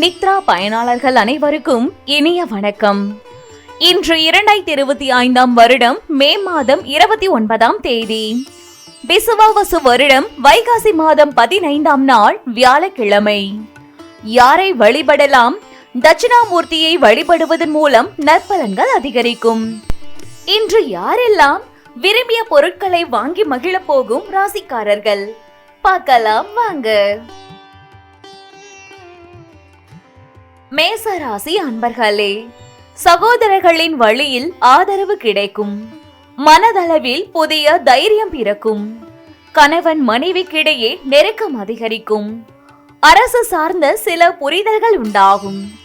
நித்ரா பயனாளர்கள் அனைவருக்கும் இனிய வணக்கம். இன்று இரண்டாயிரத்தி இருபத்தி ஐந்தாம் வருடம் மே மாதம் இருபத்தி ஒன்பதாம் தேதி. பிசுவாவசு வருடம் வைகாசி மாதம் பதினைந்தாம் நாள் வியாழக்கிழமை. யாரை வழிபடலாம்? தட்சிணாமூர்த்தியை வழிபடுவதன் மூலம் நற்பலன்கள் அதிகரிக்கும். இன்று யாரெல்லாம் விரும்பிய பொருட்களை வாங்கி மகிழப் போகும் ராசிக்காரர்கள்? பார்க்கலாம் வாங்க. மேசராசி அன்பர்களே சகோதரர்களின் வழியில் ஆதரவு கிடைக்கும். மனதளவில் புதிய தைரியம் பிறக்கும். கணவன் மனைவிக்கிடையே நெருக்கம் அதிகரிக்கும். அரசு சார்ந்த சில புரிதல்கள் உண்டாகும்.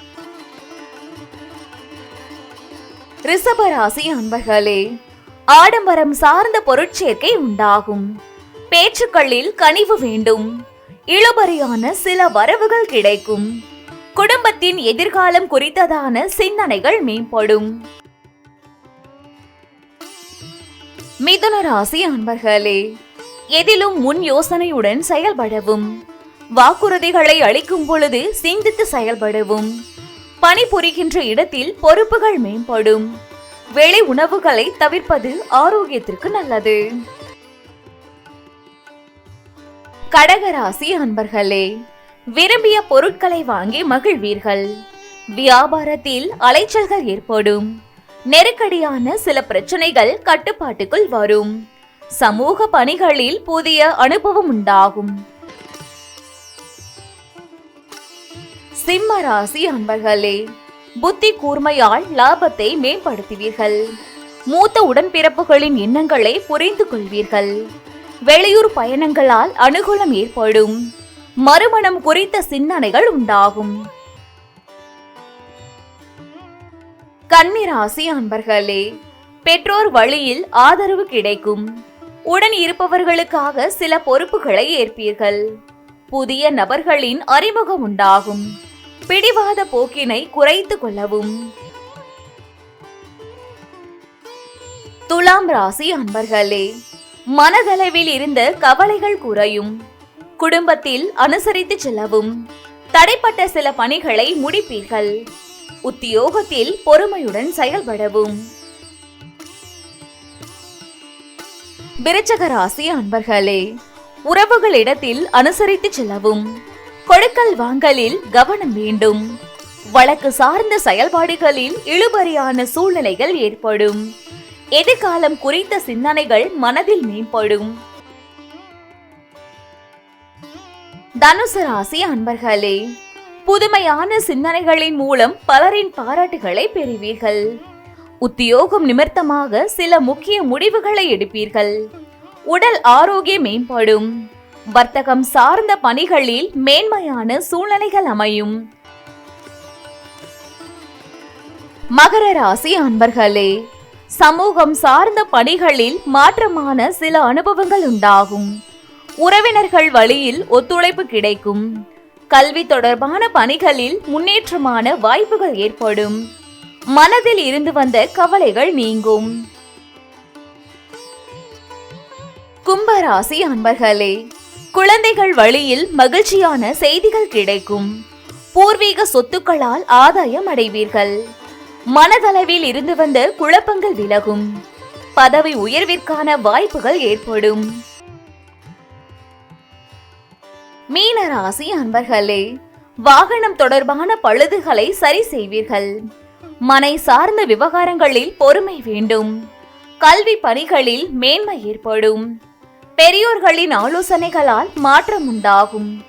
ரிஷபராசி அன்பர்களே ஆடம்பரம் சார்ந்த பொருட்சேர்க்கை உண்டாகும். பேச்சுக்களில் கனிவு வேண்டும். இழுபறியான சில வரவுகள் கிடைக்கும். குடும்பத்தின் எதிர்காலம் குறித்ததான சிந்தனைகள் மேம்படும். மிதுன ராசி அன்பர்களே எதிலும் முன் யோசனையுடன் செயல்படவும். வாக்குறுதிகளை அளிக்கும் பொழுது சிந்தித்து செயல்படவும். பணிபுரிகின்ற இடத்தில் பொறுப்புகள் மேம்படும். வெளி உணவுகளை தவிர்ப்பது ஆரோக்கியத்திற்கு நல்லது. கடகராசி அன்பர்களே விரும்பிய பொருட்களை வாங்கி மகிழ்வீர்கள். வியாபாரத்தில் அலைச்சல்கள் ஏற்படும். நெருக்கடியான சில பிரச்சனைகள் கட்டுப்பாட்டுக்குள் வரும். சமூக பணிகளில் புதிய அனுபவம் உண்டாகும். சிம்ம ராசி அன்பர்களே புத்தி கூர்மையால் லாபத்தை மேம்படுத்துவீர்கள். மூத்த உடன்பிறப்புகளின் எண்ணங்களை புரிந்து கொள்வீர்கள். வெளியூர் பயணங்களால் அனுகூலம் ஏற்படும். மறுமணம் குறித்த சிந்தனைகள் உண்டாகும். கன்னிராசி அன்பர்களே பெற்றோர் வழியில் ஆதரவு கிடைக்கும். உடன் இருப்பவர்களுக்காக சில பொறுப்புகளை ஏற்பீர்கள். புதிய நபர்களின் அறிமுகம் உண்டாகும். பிடிவாத போக்கினை குறைத்து கொள்ளவும். துலாம் ராசி அன்பர்களே மனதளவில் இருந்த கவலைகள் குறையும். குடும்பத்தில் அனுசரித்து செல்லவும். தடைப்பட்ட சில பணிகளை முடிப்பீர்கள். உத்தியோகத்தில் பொறுமையுடன் செயல்படவும். விருச்சக ராசி அன்பர்களே உறவுகளிடத்தில் அனுசரித்து செல்லவும். கொடுக்கல் வாங்கலில் கவனம் வேண்டும். வழக்கு சார்ந்த செயல்பாடுகளில் இழுபறியான சூழ்நிலைகள் ஏற்படும். எதிர்காலம் குறித்த சிந்தனைகள் மனதில் மேம்படும். தனுசு ராசி அன்பர்களே புதுமையான சிந்தனைகளின் மூலம் பலரின் பாராட்டுகளை பெறுவீர்கள். உத்தியோகம் நிமித்தமாக சில முக்கிய முடிவுகளை எடுப்பீர்கள். உடல் ஆரோக்கியம் மேம்படும் வர்த்தகம் சார்ந்த பணிகளில் மேன்மையான சூழ்நிலைகள் அமையும். மகர ராசி அன்பர்களே சமூகம் சார்ந்த பணிகளில் மாற்றமான சில அனுபவங்கள் உண்டாகும். உறவினர்கள் வழியில் ஒத்துழைப்பு கிடைக்கும். கல்வி தொடர்பான பணிகளில் முன்னேற்றமான வாய்ப்புகள் ஏற்படும். மனதில் இருந்து வந்த கவலைகள் நீங்கும். கும்பராசி அன்பர்களே குழந்தைகள் வழியில் மகிழ்ச்சியான செய்திகள் கிடைக்கும். பூர்வீக சொத்துக்களால் ஆதாயம் அடைவீர்கள். மனதளவில் இருந்து வந்த குழப்பங்கள் விலகும். பதவி உயர்விற்கான வாய்ப்புகள் ஏற்படும். மீனராசி அன்பர்களே வாகனம் தொடர்பான பழுதுகளை சரி செய்வீர்கள். மனை சார்ந்த விவகாரங்களில் பொறுமை வேண்டும். கல்வி பணிகளில் மேன்மை ஏற்படும். பெரியோர்களின் ஆலோசனைகளால் மாற்றம் உண்டாகும்.